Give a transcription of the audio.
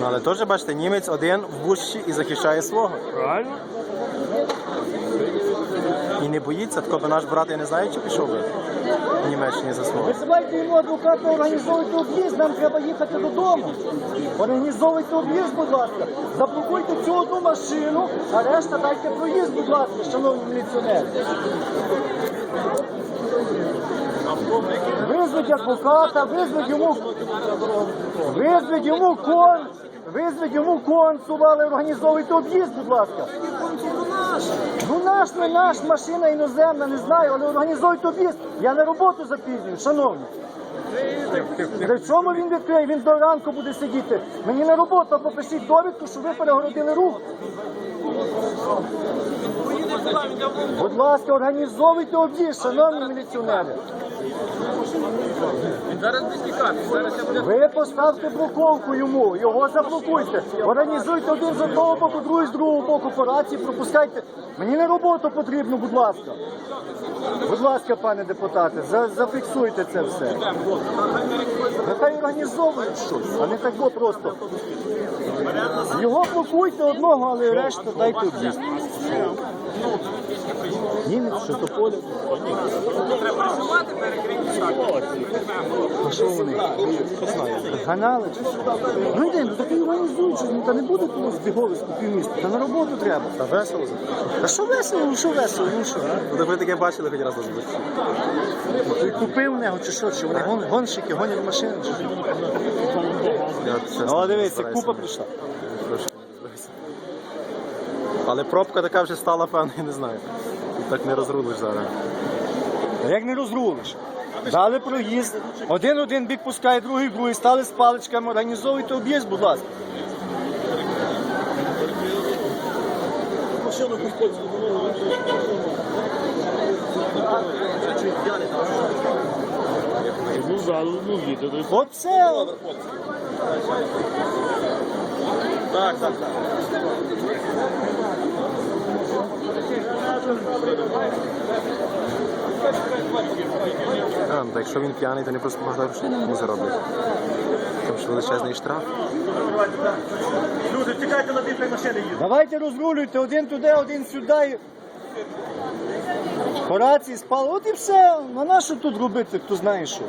Ну, але теж бачите, німець один в бущі і захищає свого. Правильно? І не боїться, тако би наш брат, я не знаю, чи пішов би в Німеччині за свого. Визивайте йому адвоката, організовуйте об'їзд, нам треба їхати додому. Організовуйте об'їзд, будь ласка. Заблокуйте цю одну машину, а решта дайте проїзд, будь ласка, шановні міліціонери. Визвіть адвоката, визвіть йому, визвіть йому кон, визвіть йому консула, але організовуйте об'їзд, будь ласка. Наш, не наш, машина іноземна, не знаю, але організуйте об'їзд. Я на роботу запізнюю, шановні. При чому він відкриє? Він до ранку буде сидіти. Мені на роботу попишіть довідку, що ви перегородили рух. Будь ласка, організовуйте об'їзд, шановні міліціонери. Зараз без тікати, зараз я буду. Ви поставте блоковку йому, його заблокуйте. Організуйте один з одного боку, другий з другого боку по рації, пропускайте. Мені на роботу потрібно, будь ласка. Будь ласка, пане депутате, за- зафіксуйте це все. Нехай організовують щось, а не так бо просто. Його блокуйте одного, але решту дайте об'їзд. Німець, що то поле. А що вони? Ганали? Ну йди, ну так і організують, щось, ну та не буде того збіговиську півміста, та на роботу треба. Та весело. Та що весело, ну що весело, ну що? Ну, так ви таке бачили хоч раз. Ти купив в нього чи що, чи вони гон, гонщики, гонять машини? Чи що? Ну, дивися, купа прийшла. Але пробка така вже стала, певно, я не знаю. Так не розрулиш зараз. Як не розрулиш? Дали проїзд, один один бік пускає, другий другий, стали з паличками, організовуйте об'їзд, будь ласка. Ну, зараз, ну, їде. Оце Так, так, так. А, ну, так якщо він п'яний, то не просто можна грошей не зароблять. Тому що величезний штраф. Люди, тікайте на дві машини їдуть. Давайте розрулюйте, один туди, один сюди. По рації спали. От і все. На нащо тут робити, хто знає що.